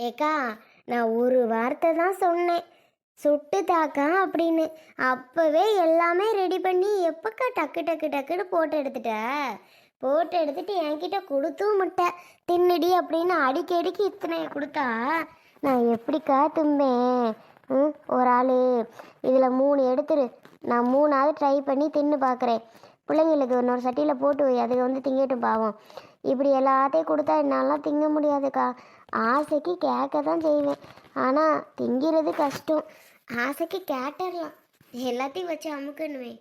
ஏக்கா நான் ஒரு வார்த்தை தான் சொன்னேன். சுட்டு தாக்கா அப்படின்னு. அப்போவே எல்லாமே ரெடி பண்ணி எப்பக்கா டக்கு டக்கு டக்குன்னு போட்டு எடுத்துட்ட. போட்டு எடுத்துட்டு என்கிட்ட கொடுத்தும் முட்டை. தின்னுடி அப்படின்னு அடிக்கடிக்கு இத்தனை கொடுத்தா? நான் எப்படிக்கா தும்பேன்? ம் ஒரு ஆள். இதில் மூணு எடுத்துரு. நான் மூணாவது ட்ரை பண்ணி தின்னு பார்க்குறேன் பிள்ளைங்களுக்கு இன்னொரு சட்டியில் போட்டு வை. அதுக்கு வந்து திங்கட்டும் பாவம். இப்படி எல்லாத்தையும் கொடுத்தா என்னாலாம் திங்க முடியாதுக்கா. ஆசைக்கு கேட்க தான் செய்வேன். ஆனால் திங்கிறது கஷ்டம். ஆசைக்கு கேட்டரலாம். எல்லாத்தையும் வச்சு அமுக்கணுமே.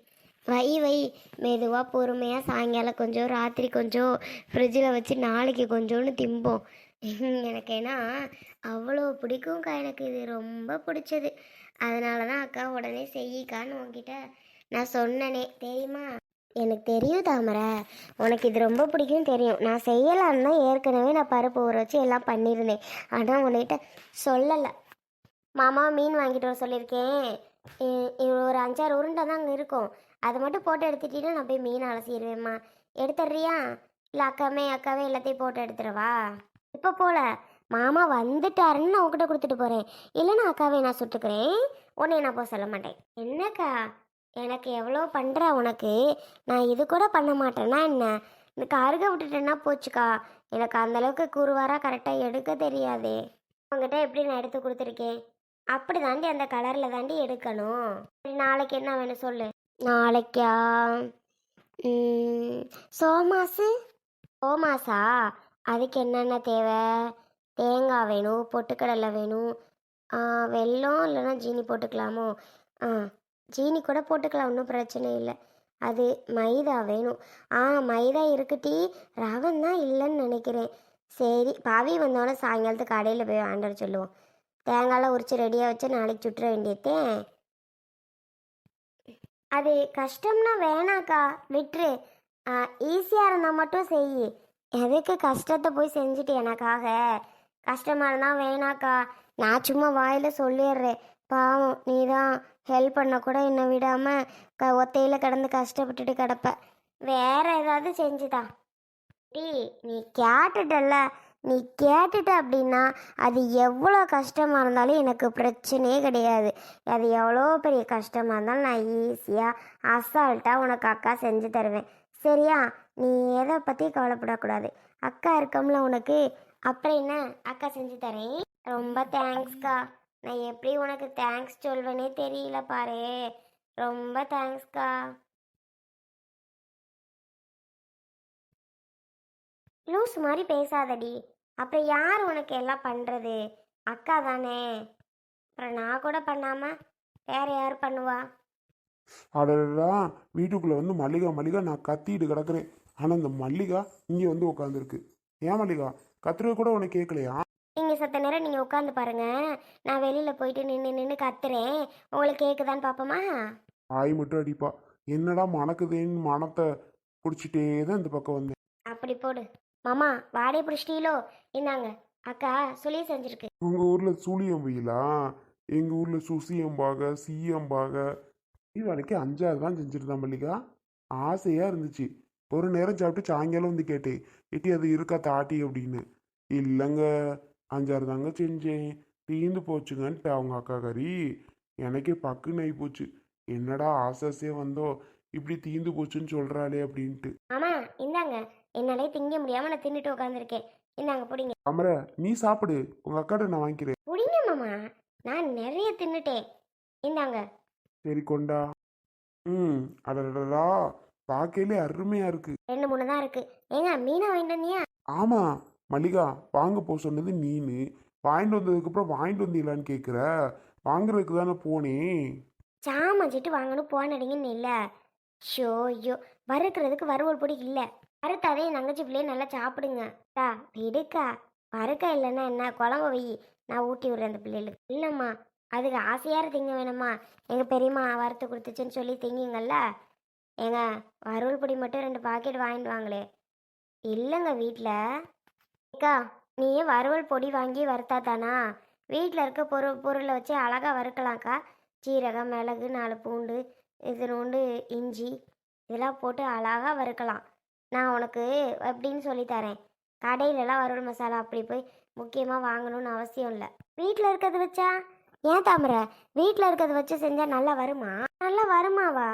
வை வை மெதுவாக பொறுமையாக சாயங்காலம் கொஞ்சம் ராத்திரி கொஞ்சம் ஃப்ரிட்ஜில் வச்சு நாளைக்கு கொஞ்சோன்னு திம்போம். எனக்கு ஏன்னா அவ்வளோ பிடிக்கும்க்கா எனக்கு. இது ரொம்ப பிடிச்சது. அதனால தான் அக்கா உடனே செய்யிக்கான்னு உங்ககிட்ட நான் சொன்னனே. தெரியுமா? எனக்கு தெரியும் தாமரை. உனக்கு இது ரொம்ப பிடிக்கும் தெரியும். நான் செய்யலான்னு தான் ஏற்கனவே நான் பருப்பு ஊற வச்சு எல்லாம் பண்ணியிருந்தேன். ஆனால் உன்கிட்ட சொல்லலை. மாமா மீன் வாங்கிட்டு வர சொல்லியிருக்கேன். இ- ஒரு அஞ்சாறு உருண்டை தான் அங்கே இருக்கும். அதை மட்டும் போட்டு எடுத்துட்டீங்கன்னா நான் போய் மீன் அலசிடுவேம்மா. எடுத்துடுறியா? இல்லை அக்காவே அக்காவே எல்லாத்தையும் போட்டு எடுத்துடவா? இப்போ போல. மாமா வந்துட்டாருன்னு நான் உங்ககிட்ட கொடுத்துட்டு போகிறேன் இல்லைன்னா அக்காவே நான் சுட்டுக்கிறேன். உன்னை நான் போக சொல்ல மாட்டேன். என்னக்கா? எனக்கு எவ்வளோ பண்ணுற உனக்கு? நான் இது கூட பண்ண மாட்டேன்னா என்ன? எனக்கு அருக விட்டுட்டேன்னா போச்சுக்கா. எனக்கு அந்தளவுக்கு அளவுக்கு கரெக்டாக எடுக்க தெரியாதே. உங்ககிட்ட எப்படி நான் எடுத்து கொடுத்துருக்கேன்? அப்படி தாண்டி அந்த கலரில் தாண்டி எடுக்கணும். நாளைக்கு என்ன வேணும் சொல்லு. நாளைக்கா? சோமாசு? சோமாசா? அதுக்கு என்னென்ன தேவை? தேங்காய் வேணும் பொட்டுக்கடலை வேணும். வெல்லம் இல்லைன்னா ஜீனி போட்டுக்கலாமோ? ஆ. ஜீனி கூட போட்டுக்கலாம் ஒன்றும் பிரச்சனை இல்லை. அது மைதா வேணும். ஆ மைதா இருக்குட்டி. ரவன் தான் இல்லைன்னு நினைக்கிறேன். சரி பாவி வந்தோடனே சாயங்காலத்துக்கு கடையில் போய் வாங்கிட்டு சொல்லுவோம். தேங்காய்லாம் உரிச்சு ரெடியாக வச்சு நாளைக்கு சுட்டுற வேண்டியதே. அது கஷ்டம்னா வேணாக்கா விட்டுரு. ஈஸியாக இருந்தால் மட்டும் செய். எதுக்கு கஷ்டத்தை போய் செஞ்சுட்டு எனக்காக? கஷ்டமாக இருந்தால் வேணாக்கா. நான் சும்மா வாயில் சொல்லிடுறேன். பாவம் நீ தான் ஹெல்ப் பண்ண கூட என்னை விடாமல் க ஒத்தையில் கிடந்து கஷ்டப்பட்டுட்டு கிடப்ப. வேற ஏதாவது செஞ்சுதா? டி நீ கேட்டுட்டல்ல. நீ கேட்டுட்ட அப்படின்னா அது எவ்வளோ கஷ்டமாக இருந்தாலும் எனக்கு பிரச்சனையே கிடையாது. அது எவ்வளோ பெரிய கஷ்டமாக இருந்தாலும் நான் ஈஸியாக அசால்ட்டாக உனக்கு அக்கா செஞ்சு தருவேன். சரியா? நீ எதை பற்றி கவலைப்படக்கூடாது. அக்கா இருக்கம்ல உனக்கு. அப்புறம் என்ன? அக்கா செஞ்சு தரேன். ரொம்ப தேங்க்ஸ்க்கா நான் எப்படி உனக்கு தேங்க்ஸ் சொல்வேனே தெரியல பாரு. ரொம்ப தேங்க்ஸ்க்கா லூஸ் மாதிரி பேசாதடி. அப்புறம் யார் உனக்கு எல்லாம் பண்ணுறது அக்கா தானே. அப்புறம் நான் கூட பண்ணாம வேற யார் பண்ணுவா? அடடா வீட்டுக்குள்ளே வந்து மல்லிகா மல்லிகா நான் கத்திட்டு கிடக்குறேன். ஆனால் இந்த மல்லிகா இங்கே வந்து உட்காந்துருக்கு ஏன் மல்லிகா? கத்துறது கூட உனக்கு கேட்கலையா நீங்கள் சத்த நேரம் நீங்கள் உட்காந்து பாருங்க. நான் வெளியில் போயிட்டு நின்று நின்று கத்துறேன். உங்களுக்கு கேட்குதான்னு பார்ப்போமா ஆய் மட்டும் அடிப்பா. என்னடா மணக்குதேன்னு மனத்தை பிடிச்சிட்டே தான் இந்த பக்கம் வந்தேன். அப்படி போடு. மாமா வாடகை பிடிச்சிட்டீங்களோ? இந்தாங்க. அக்கா சொல்லி செஞ்சுருக்கு. உங்கள் ஊரில் சுழியம் வெயிலா எங்கள் ஊரில் சுசியம்பாக சீயம்பாக தீபாவளிக்கு அஞ்சாறு தான் செஞ்சுருந்தான் மல்லிகா. ஆசையாக இருந்துச்சு. ஒரு நேரம் சாப்பிட்டு சாயங்காலம் வந்து கேட்டேன். எட்டி அது இருக்கா தாட்டி அப்படின்னு. இல்லைங்க. அஞ்சாறு தாங்க செஞ்சேன் தீந்து போச்சுங்கன்ட்டு அவங்க அக்கா கறி எனக்கே பக்குன்னு ஆகி போச்சு. என்னடா ஆசாசே வந்தோ இப்படி தீந்து போச்சுன்னு சொல்கிறாளே அப்படின்ட்டு. மாமா இந்தாங்க என்னாலே திங்க முடியாமல் நான் தின்னுட்டு உட்காந்துருக்கேன் இந்தாங்க பிடிங்க. அமர நீ சாப்பிடு உங்கள் அக்காட்ட நான் வாங்கிக்கிறேன். பிடிங்க மாமா நான் நிறைய தின்னுட்டேன். இந்தாங்க. சரி கொண்டா. ம் அடடடா பார்க்கையிலே அருமையாக இருக்கு. ரெண்டு மூணு தான் இருக்கு. ஏங்க மீனா வாங்கிட்டு வந்தியா? ஆமாம் மல்லிகா வாங்க போக சொன்னது நீனு. வாங்கிட்டு வந்ததுக்கப்புறம் வாங்கிட்டு வந்தீங்களான்னு கேட்குற வாங்குறதுக்கு தானே போனேன் சாமஞ்சிட்டு வாங்கணும் போனடிங்கன்னு இல்லை. ஷோ ஐயோ வறுக்கிறதுக்கு வறுவல் பொடி இல்லை. வறுத்தாதே என் தங்கச்சி பிள்ளைய நல்லா சாப்பிடுங்க. தா விடுக்கா. வறுக்க இல்லைன்னா என்ன? குழம்பு வை. நான் ஊட்டி விடுறேன் அந்த பிள்ளைகளுக்கு. இல்லைம்மா அதுக்கு ஆசையாக திங்க வேணாம்மா. எங்கள் பெரியம்மா வறுத்து கொடுத்துச்சுன்னு சொல்லி திங்குங்கள்ல ஏங்க வறுவல் பொடி மட்டும் ரெண்டு பாக்கெட் வாங்கிட்டு வாங்களே. இல்லைங்க வீட்டில் அக்கா நீயே வறுவல் பொடி வாங்கி வறுத்தா தானா வீட்டில் இருக்க பொருள் பொருளை வச்சு அழகாக வறுக்கலாம்க்கா. சீரகம் மிளகு நாலு பூண்டு இது நோண்டு இஞ்சி இதெல்லாம் போட்டு அழகாக வறுக்கலாம். நான் உனக்கு எப்படின்னு சொல்லித்தரேன் கடையிலலாம் வறுவல் மசாலா அப்படி போய் முக்கியமாக வாங்கணும்னு அவசியம் இல்லை. வீட்டில் இருக்கிறது வச்சா? ஏன் தாமரை? வீட்டில் இருக்கிறத வச்சு செஞ்சால் நல்லா வருமா? நல்லா வருமாவா?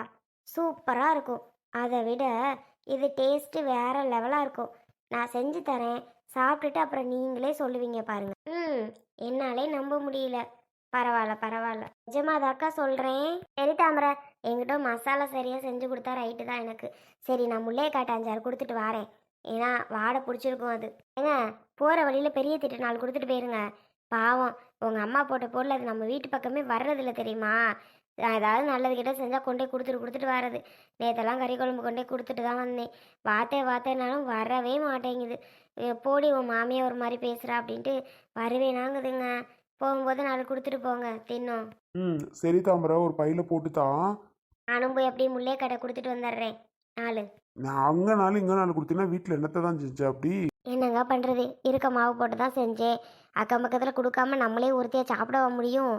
சூப்பராக இருக்கும். அதை விட இது டேஸ்ட்டு வேறு லெவலாக இருக்கும். நான் செஞ்சு தரேன். சாப்பிட்டுட்டு அப்புறம் நீங்களே சொல்லுவீங்க பாருங்க. ம் என்னாலே நம்ப முடியல. பரவாயில்ல பரவாயில்ல நிஜமாதாக்கா சொல்கிறேன் சரி தாமரை என்கிட்ட மசாலா சரியாக செஞ்சு கொடுத்தா ரைட்டு தான் எனக்கு. சரி நான் முல்லையை காட்ட அஞ்சாறு கொடுத்துட்டு வரேன். ஏன்னா வாடை பிடிச்சிருக்கும் அது. ஏங்க போகிற வழியில் பெரிய திட்டு நாலு கொடுத்துட்டு போயிருங்க. பாவம் உங்கள் அம்மா போட்ட பொருள் அது நம்ம வீட்டு பக்கமே வர்றதில்ல தெரியுமா? ஏதாவது நல்லது கிட்ட செஞ்சால் கொண்டே கொடுத்துட்டு கொடுத்துட்டு வர்றது. நேற்றெல்லாம் கறி குழம்பு கொண்டே கொடுத்துட்டு தான் வந்தேன். வார்த்தை வார்த்தைனாலும் வரவே மாட்டேங்குது. போடி உன் மாமியா ஒரு மாதிரி பேசுகிறா அப்படின்ட்டு வருவேனாங்குதுங்க. போகும்போது நாலு கொடுத்துட்டு போங்க தின்னும். ம் சரி தாமரை ஒரு பையில போட்டுத்தான். நானும் போய் அப்படியே முல்லையே கடை கொடுத்துட்டு வந்துடுறேன் நாலு. நான் அங்கே நாள் இங்கே நாள் கொடுத்தீங்கன்னா வீட்டில் என்னத்தை தான் செஞ்ச அப்படி? என்னங்க பண்ணுறது இருக்க மாவு போட்டு தான் செஞ்சேன். அக்கம் பக்கத்தில் கொடுக்காம நம்மளே ஒருத்தியாக சாப்பிடவா முடியும்?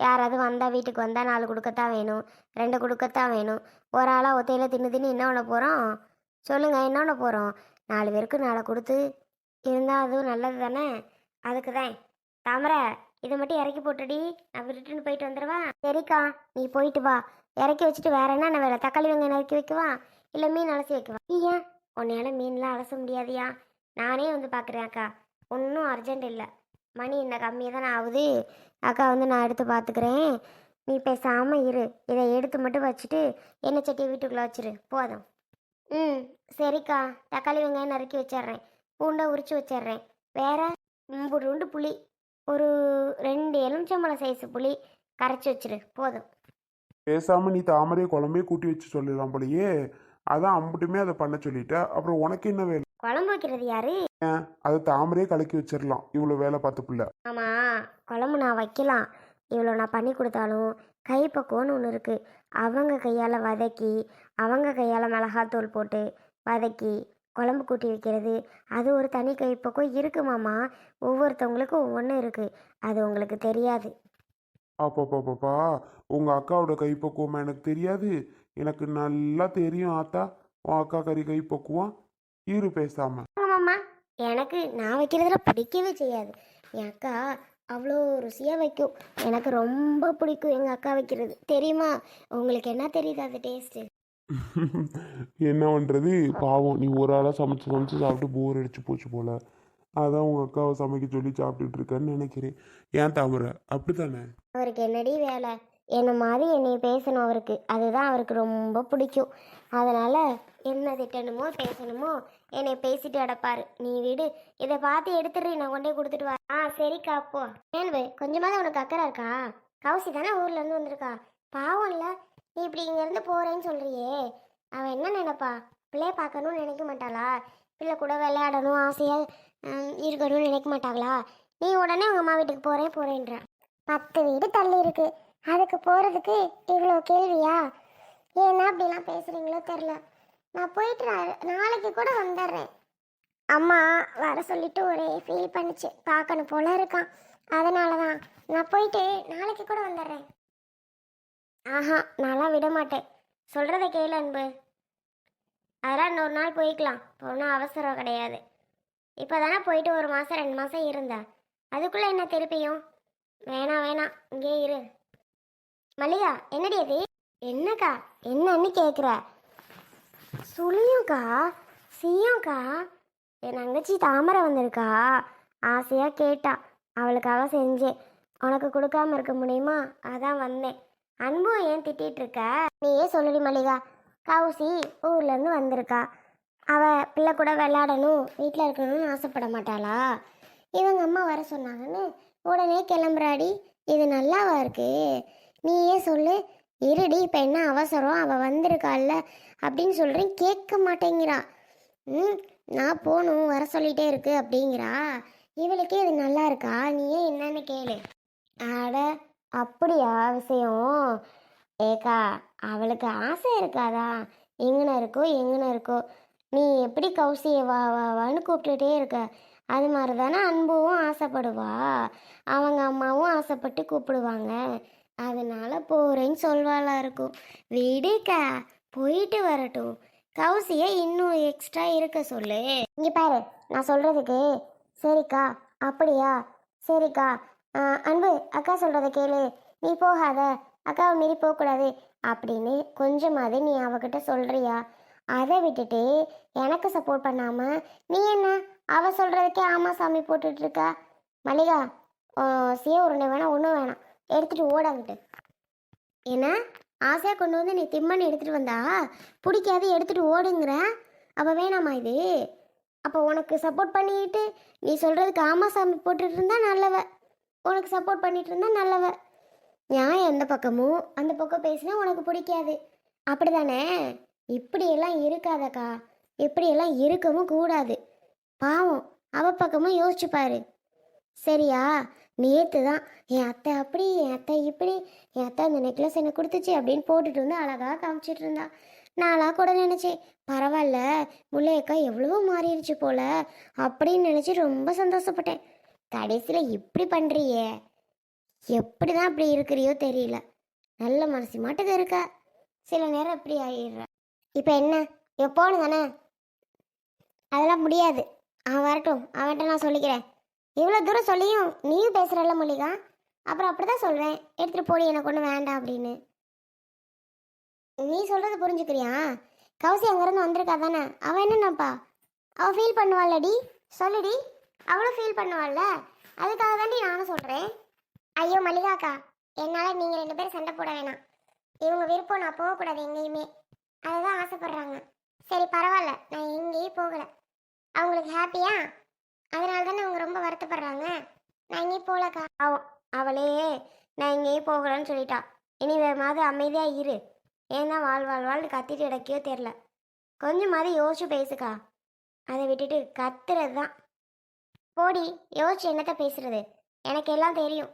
யாராவது வந்தால் வீட்டுக்கு வந்தால் நாலு கொடுக்கத்தான் வேணும் ரெண்டு கொடுக்கத்தான் வேணும். ஒரு ஆளாக ஒத்தையில் தின்னு தின்னு என்ன பண்ண போகிறோம் சொல்லுங்கள் என்ன பண்ண போகிறோம் நாலு பேருக்கு நாளை கொடுத்து இருந்தால் அதுவும் நல்லது தானே? அதுக்கு தான் தாமரை இதை மட்டும் இறக்கி போட்டுடி. நான் ரிட்டர்ன் போயிட்டு வந்துடுவா? சரிக்கா நீ போயிட்டு வா. இறக்கி வச்சுட்டு வேற என்ன வேலை? தக்காளி வெங்காயம் இறக்கி வைக்கவா? இல்லை மீன் அலசி வைக்கவா? ஏன் உன்னையால மீன்லாம் அலச முடியாதியா. நானே வந்து பார்க்குறேன் அக்கா. ஒன்றும் அர்ஜென்ட் இல்லை. மணி என்ன கம்மியாக தானே ஆகுது? அக்கா வந்து நான் எடுத்து பார்த்துக்கிறேன். நீ பேசாமல் இரு. இதை எடுத்து மட்டும் வச்சுட்டு எண்ணெய் சட்டியை வீட்டுக்குள்ளே வச்சிரு. போதும். ம் சரிக்கா. தக்காளி வெங்காயம் நறுக்கி வச்சிட்றேன். பூண்டை உரிச்சு வச்சிட்றேன். வேற மூணு ரெண்டு புளி. ஒரு ரெண்டு எலுமிச்சம்பழம் சைஸ் புளி கரைச்சி வச்சிரு. போதும். பேசாமல் நீ தாமரை குழம்பே கூட்டி வச்சு சொல்லிடலாம் போலயே. அதான் அம்புட்டுமே அதை பண்ண சொல்லிட்டேன் அப்புறம் உனக்கு என்ன வேலை? குழம்பு வைக்கிறது யாரு? அதை தாமரையே கலக்கி வச்சிடலாம் இவ்வளோ வேலை பார்த்து பிள்ளை. ஆமாம் குழம்பு நான் வைக்கலாம். இவ்வளோ நான் பண்ணி கொடுத்தாலும் கைப்பக்குவம்னு ஒன்று இருக்குது அவங்க கையால் வதக்கி அவங்க கையால் மிளகாத்தூள் போட்டு வதக்கி குழம்பு கூட்டி வைக்கிறது. அது ஒரு தனி கைப்பக்குவம் இருக்குது மாமா. ஒவ்வொருத்தவங்களுக்கும் ஒவ்வொன்று இருக்குது அது உங்களுக்கு தெரியாது. அப்பப்பப்பப்பா உங்கள் அக்காவோட கைப்பக்குவமா எனக்கு தெரியாது. எனக்கு நல்லா தெரியும் ஆத்தா. உன் அக்கா கறி கைப்பக்குவம். இரு பேசாம. ஆமாம்மா எனக்கு நான் வைக்கிறதுல பிடிக்கவே செய்யாது. என் அக்கா அவ்வளோ ருசியாக வைக்கும். எனக்கு ரொம்ப பிடிக்கும் எங்கள் அக்கா வைக்கிறது. தெரியுமா? உங்களுக்கு என்ன தெரியுது அது டேஸ்ட்டு என்ன பண்ணுறது பாவம். நீ ஒரு ஆளாக சமைச்சு சமைச்சு சாப்பிட்டு போர் அடிச்சு போச்சு போல. அதான் உங்கள் அக்காவை சமைக்க சொல்லி சாப்பிட்டுட்டு இருக்கேன்னு நினைக்கிறேன். ஏன் தாமரை அப்படித்தானே? அவருக்கு என்னடி வேலை? என்ன மாதிரி என்னை பேசணும் அவருக்கு? அதுதான் அவருக்கு ரொம்ப பிடிக்கும். அதனால் என்ன திட்டணுமோ பேசணுமோ என்னை பேசிட்டு கிடப்பாரு நீ வீடு. இதை பார்த்து எடுத்துடுறி நான் கொண்டே கொடுத்துட்டு வா. ஆ சரிக்கா அப்போ ஏன்பு கொஞ்சமாவது உனக்கு அக்கறை இருக்கா? கௌசி தானே ஊர்லேருந்து வந்திருக்கா? பாவம் இல்லை நீ இப்படி இங்கேருந்து போகிறேன்னு சொல்கிறியே அவன் என்ன நினைப்பா? பிள்ளைய பார்க்கணும்னு நினைக்க மாட்டாளா? பிள்ளை கூட விளையாடணும் ஆசையாக இருக்கணும்னு நினைக்க மாட்டாங்களா? நீ உடனே உங்கள் அம்மா வீட்டுக்கு போகிறேன் போகிறேன்றான் பத்து வீடு தள்ளி இருக்கு. அதுக்கு போகிறதுக்கு இவ்வளோ கேள்வியா? ஏன்னா அப்படிலாம் பேசுகிறீங்களோ தெரில நான் போயிட்டு நாளைக்கு கூட வந்துடுறேன். அம்மா வர சொல்லிட்டு ஒரே ஃபீல் பண்ணிச்சு. பார்க்கணும் போல இருக்கான். அதனால தான் நான் போயிட்டு நாளைக்கு கூட வந்துடுறேன். ஆஹா நான்லாம் விட மாட்டேன். சொல்கிறத கேளு அன்பு. அதெல்லாம் இன்னொரு நாள் போய்க்கலாம். ஒன்றும் அவசரம் கிடையாது. இப்போ தானே போயிட்டு ஒரு மாதம் ரெண்டு மாதம் இருந்தேன் அதுக்குள்ளே என்ன திருப்பியும்? வேணாம் வேணாம். இங்கே இரு. மல்லிகா என்னடி அது என்னக்கா? என்னன்னு கேட்குற சுழியும்க்கா சியம்க்கா என் தங்கச்சி தாமரை வந்திருக்கா. ஆசையாக கேட்டா. அவளுக்காக செஞ்சேன். உனக்கு கொடுக்காம இருக்க முடியுமா? அதான் வந்தேன். அன்பும் ஏன் திட்டிட்டு இருக்க? நீயே சொல்லுடி மல்லிகா. கவுசி ஊர்லேருந்து வந்திருக்கா. அவள் பிள்ளை கூட விளையாடணும் வீட்டில் இருக்கணும்னு ஆசைப்பட மாட்டாளா? இவங்க அம்மா வர சொன்னாங்கன்னு உடனே கிளம்புறாடி. இது நல்லாவா இருக்கு? நீயே சொல்லு. இருடி இப்போ என்ன அவசரம்? அவள் வந்திருக்காள்ல அப்படின்னு சொல்கிறேன் கேட்க மாட்டேங்கிறா. ம் நான் போகணும் வர சொல்லிட்டே இருக்கு அப்படிங்கிறா. இவளுக்கே இது நல்லா இருக்கா? நீ ஏன் என்னன்னு கேளு. அட அப்படியா விஷயம்? ஏக்கா அவளுக்கு ஆசை இருக்காதா? எங்கன இருக்கோ எங்கன இருக்கோ. நீ எப்படி கௌசியை வா வா வான்னு கூப்பிட்டுட்டே இருக்க. அது மாதிரி தானே அன்புவும் ஆசைப்படுவா. அவங்க அம்மாவும் ஆசைப்பட்டு கூப்பிடுவாங்க. அதனால போகிறேன்னு சொல்வாளா இருக்கும். விடுக்கா போயிட்டு வரட்டும். கௌசியை இன்னும் எக்ஸ்ட்ரா இருக்க சொல்லு. இங்கே பாரு நான் சொல்கிறதுக்கு சரிக்கா அப்படியா? சரிக்கா. அன்பு அக்கா சொல்கிறத கேளு. நீ போகாத அக்காவை மீறி போகக்கூடாது அப்படின்னு கொஞ்சமாவது நீ அவகிட்ட சொல்கிறியா அதை விட்டுட்டு எனக்கு சப்போர்ட் பண்ணாமல் நீ என்ன? அவ சொல்றதுக்கே ஆமா சாமி போட்டுட்டு இருக்கா மல்லிகா சிய உருண்டை வேணாம் ஒன்றும் வேணாம். எடுத்துட்டு ஓடாங்கிட்டு என்ன? ஆசையாக கொண்டு வந்து நீ திம்மன் எடுத்துகிட்டு வந்தா? பிடிக்காது எடுத்துட்டு ஓடுங்கிற. அப்போ வேணாமா இது? அப்போ உனக்கு சப்போர்ட் பண்ணிக்கிட்டு நீ சொல்கிறதுக்கு ஆமா சாமி போட்டுட்டு இருந்தா நல்லவ. உனக்கு சப்போர்ட் பண்ணிட்டு இருந்தா நல்லவ. நியாயம் எந்த பக்கமும். அந்த பக்கம் பேசினா உனக்கு பிடிக்காது. அப்படி தானே இப்படியெல்லாம் இருக்காதக்கா. இப்படியெல்லாம் இருக்கவும் கூடாது. பாவம். அவ பக்கமும் யோசிச்சு பாரு. சரியா? நேற்று தான் என் அத்தை அப்படி என் அத்தை இப்படி என் அத்தை அந்த நெக்லஸ் எனக்கு கொடுத்துச்சு அப்படின்னு போட்டுட்டு வந்து அழகாக காமிச்சிட்டு இருந்தா. நாளா கூட நினச்சேன். பரவாயில்ல முல்லையக்கா எவ்வளவோ மாறிடுச்சு போல அப்படின்னு நினச்சி ரொம்ப சந்தோஷப்பட்டேன். கடைசியில் இப்படி பண்ணுறியே எப்படி தான் அப்படி இருக்கிறியோ தெரியல. நல்ல மனசு மாட்டுக்கு இருக்க? சில நேரம் இப்படி ஆயிடுற. இப்போ என்ன? எப்போன்னு தானே அதெல்லாம் முடியாது. அவன் வரட்டும் அவன்கிட்ட நான் சொல்லிக்கிறேன். இவ்வளோ தூரம் சொல்லியும் நீயும் பேசுகிறல்ல மல்லிகா? அப்புறம் அப்படி தான் சொல்கிறேன் எடுத்துகிட்டு போடி எனக்கு ஒன்றும் வேண்டாம் அப்படின்னு. நீ சொல்கிறது புரிஞ்சுக்கிறியா? கௌசி அங்கேருந்து வந்திருக்கா தானே? அவன் என்னென்னப்பா? அவள் ஃபீல் பண்ணுவாள்லடி. சொல்லுடி. அவளும் ஃபீல் பண்ணுவாள்ல. அதுக்காக தாண்டி நானும் சொல்கிறேன் ஐயோ மல்லிகாக்கா. என்னால் நீங்கள் ரெண்டு பேரும் சண்டை போட வேணாம். இவங்க விருப்பம் நான் போகக்கூடாது எங்கேயுமே. அதுதான் ஆசைப்பட்றாங்க. சரி பரவாயில்ல. நான் எங்கேயும் போகலை. அவங்களுக்கு ஹாப்பியா அதனால தானே அவங்க ரொம்ப வருத்தப்படுறாங்க. நான் எங்கேயும் போகலக்கா அவ அவளே நான் எங்கேயும் போகலன்னு சொல்லிட்டா. இனி வேறு அமைதியாக இரு. ஏன்னா வாழ் வாழ் வாழ்னு கத்திட்டு இடக்கையோ தெரில கொஞ்சமாவது யோசிச்சு பேசுக்கா. அதை விட்டுட்டு கத்துறது தான் போடி யோசிச்சு என்னத்த பேசுறது? எனக்கு எல்லாம் தெரியும்.